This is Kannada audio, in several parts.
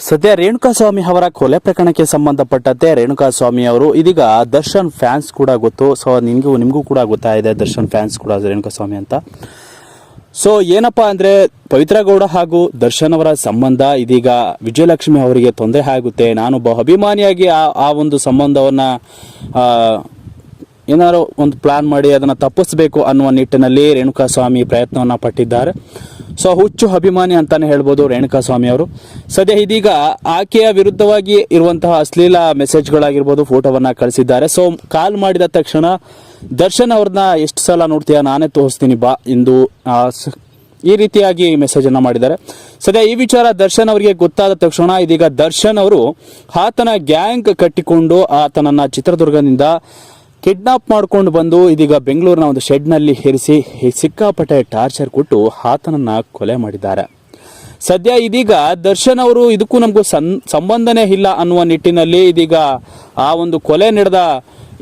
ಸದ್ಯ ರೇಣುಕಾಸ್ವಾಮಿ ಅವರ ಕೊಲೆ ಪ್ರಕರಣಕ್ಕೆ ಸಂಬಂಧಪಟ್ಟಂತೆ ರೇಣುಕಾಸ್ವಾಮಿ ಅವರು ಇದೀಗ ದರ್ಶನ್ ಫ್ಯಾನ್ಸ್ ಕೂಡ ಗೊತ್ತು. ಸೊ ನಿಮಗೂ ನಿಮಗೂ ಕೂಡ ಗೊತ್ತಾಗಿದೆ ದರ್ಶನ್ ಫ್ಯಾನ್ಸ್ ಕೂಡ ರೇಣುಕಾಸ್ವಾಮಿ ಅಂತ. ಸೊ ಏನಪ್ಪಾ ಅಂದ್ರೆ ಪವಿತ್ರ ಗೌಡ ಹಾಗೂ ದರ್ಶನ್ ಅವರ ಸಂಬಂಧ ಇದೀಗ ವಿಜಯಲಕ್ಷ್ಮಿ ಅವರಿಗೆ ತೊಂದರೆ ಆಗುತ್ತೆ. ಬಹು ಅಭಿಮಾನಿಯಾಗಿ ಆ ಒಂದು ಸಂಬಂಧವನ್ನ ಏನಾದ್ರು ಒಂದು ಪ್ಲಾನ್ ಮಾಡಿ ಅದನ್ನ ತಪ್ಪಿಸಬೇಕು ಅನ್ನುವ ನಿಟ್ಟಿನಲ್ಲಿ ರೇಣುಕಾಸ್ವಾಮಿ ಪ್ರಯತ್ನವನ್ನು ಪಟ್ಟಿದ್ದಾರೆ. ಸೊ ಹುಚ್ಚು ಅಭಿಮಾನಿ ಅಂತಾನೆ ಹೇಳ್ಬೋದು ರೇಣುಕಾಸ್ವಾಮಿ ಅವರು. ಸದ್ಯ ಇದೀಗ ಆಕೆಯ ವಿರುದ್ಧವಾಗಿ ಇರುವಂತಹ ಅಶ್ಲೀಲ ಮೆಸೇಜ್ಗಳಾಗಿರ್ಬೋದು ಫೋಟೋವನ್ನ ಕಳಿಸಿದ್ದಾರೆ. ಸೊ ಕಾಲ್ ಮಾಡಿದ ತಕ್ಷಣ ದರ್ಶನ್ ಅವ್ರನ್ನ ಎಷ್ಟು ಸಲ ನೋಡ್ತೀಯಾ? ನಾನೇ ತೋರಿಸ್ತೀನಿ, ಬಾ. ಎಂದು ಈ ರೀತಿಯಾಗಿ ಮೆಸೇಜ್ ಅನ್ನ ಮಾಡಿದ್ದಾರೆ. ಸದ್ಯ ಈ ವಿಚಾರ ದರ್ಶನ್ ಅವರಿಗೆ ಗೊತ್ತಾದ ತಕ್ಷಣ ಇದೀಗ ದರ್ಶನ್ ಅವರು ಆತನ ಗ್ಯಾಂಗ್ ಕಟ್ಟಿಕೊಂಡು ಆತನನ್ನ ಚಿತ್ರದುರ್ಗದಿಂದ ಕಿಡ್ನಾಪ್ ಮಾಡ್ಕೊಂಡು ಬಂದು ಇದೀಗ ಬೆಂಗಳೂರಿನ ಒಂದು ಶೆಡ್ನಲ್ಲಿ ಹೇರಿಸಿ ಸಿಕ್ಕಾಪಟ್ಟೆ ಟಾರ್ಚರ್ ಕೊಟ್ಟು ಆತನನ್ನ ಕೊಲೆ ಮಾಡಿದ್ದಾರೆ. ಸದ್ಯ ಇದೀಗ ದರ್ಶನ್ ಅವರು ಇದಕ್ಕೂ ನಮಗೂ ಸಂಬಂಧನೇ ಇಲ್ಲ ಅನ್ನುವ ನಿಟ್ಟಿನಲ್ಲಿ ಇದೀಗ ಆ ಒಂದು ಕೊಲೆ ನಡೆದ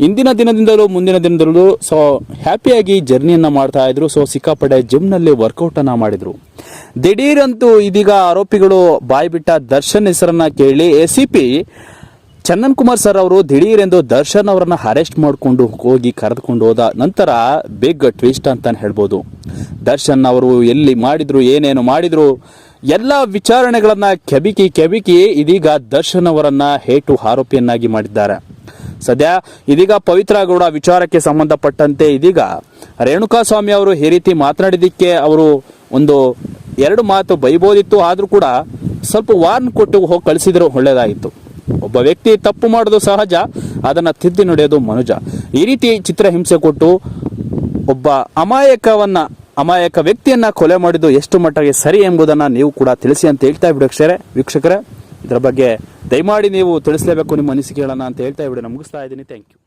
ಇಂದಿನ ದಿನದಿಂದಲೂ ಮುಂದಿನ ದಿನದಲ್ಲೂ ಸೊ ಹ್ಯಾಪಿಯಾಗಿ ಜರ್ನಿಯನ್ನ ಮಾಡ್ತಾ ಇದ್ರು. ಸೊ ಸಿಕ್ಕಾಪಟ್ಟೆ ಜಿಮ್ನಲ್ಲಿ ವರ್ಕೌಟ್ ಅನ್ನ ಮಾಡಿದ್ರು. ದಿಢೀರಂತೂ ಇದೀಗ ಆರೋಪಿಗಳು ಬಾಯ್ಬಿಟ್ಟ ದರ್ಶನ್ ಹೆಸರನ್ನ ಕೇಳಿ ಎಸಿಪಿ ಚಂದನ್ ಕುಮಾರ್ ಸರ್ ಅವರು ದಿಢೀರೆಂದು ದರ್ಶನ್ ಅವರನ್ನ ಅರೆಸ್ಟ್ ಮಾಡಿಕೊಂಡು ಹೋಗಿ ಕರೆದುಕೊಂಡು ಹೋದ ನಂತರ ಬಿಗ್ ಟ್ವಿಸ್ಟ್ ಅಂತ ಹೇಳ್ಬೋದು. ದರ್ಶನ್ ಅವರು ಎಲ್ಲಿ ಮಾಡಿದ್ರು, ಏನೇನು ಮಾಡಿದ್ರು, ಎಲ್ಲ ವಿಚಾರಣೆಗಳನ್ನ ಕೆಬಿಕಿ ಕೆಬಿಕಿ ಇದೀಗ ದರ್ಶನ್ ಅವರನ್ನ ಹೇಟು ಆರೋಪಿಯನ್ನಾಗಿ ಮಾಡಿದ್ದಾರೆ. ಸದ್ಯ ಇದೀಗ ಪವಿತ್ರ ಗೌಡ ವಿಚಾರಕ್ಕೆ ಸಂಬಂಧಪಟ್ಟಂತೆ ಇದೀಗ ರೇಣುಕಾ ಸ್ವಾಮಿ ಅವರು ಈ ರೀತಿ ಮಾತನಾಡಿದ್ದಕ್ಕೆ ಅವರು ಒಂದು ಎರಡು ಮಾತು ಬೈಬೋದಿತ್ತು, ಆದರೂ ಕೂಡ ಸ್ವಲ್ಪ ವಾರ್ನ್ ಕೊಟ್ಟು ಹೋಗಿ ಕಳಿಸಿದ್ರು ಒಳ್ಳೇದಾಗಿತ್ತು. ಒಬ್ಬ ವ್ಯಕ್ತಿ ತಪ್ಪು ಮಾಡೋದು ಸಹಜ, ಅದನ್ನ ತಿದ್ದಿ ನಡೆಯೋದು ಮನುಜ. ಈ ರೀತಿ ಚಿತ್ರ ಹಿಂಸೆ ಕೊಟ್ಟು ಒಬ್ಬ ಅಮಾಯಕವನ್ನ, ಅಮಾಯಕ ವ್ಯಕ್ತಿಯನ್ನ ಕೊಲೆ ಮಾಡಿದ್ದು ಎಷ್ಟು ಮಟ್ಟಿಗೆ ಸರಿ ಎಂಬುದನ್ನ ನೀವು ಕೂಡ ತಿಳಿಸಿ ಅಂತ ಹೇಳ್ತಾ ಬಿಡಕ್ಷರೆ ವೀಕ್ಷಕರೇ. ಇದರ ಬಗ್ಗೆ ದಯಮಾಡಿ ನೀವು ತಿಳಿಸಲೇಬೇಕು ನಿಮ್ಮ ಅನಿಸಿಕೆಗಳನ್ನು ಅಂತ ಹೇಳ್ತಾ ಬಿಡಿ ಮುಗಿಸ್ತಾ ಇದ್ದೀನಿ. Thank you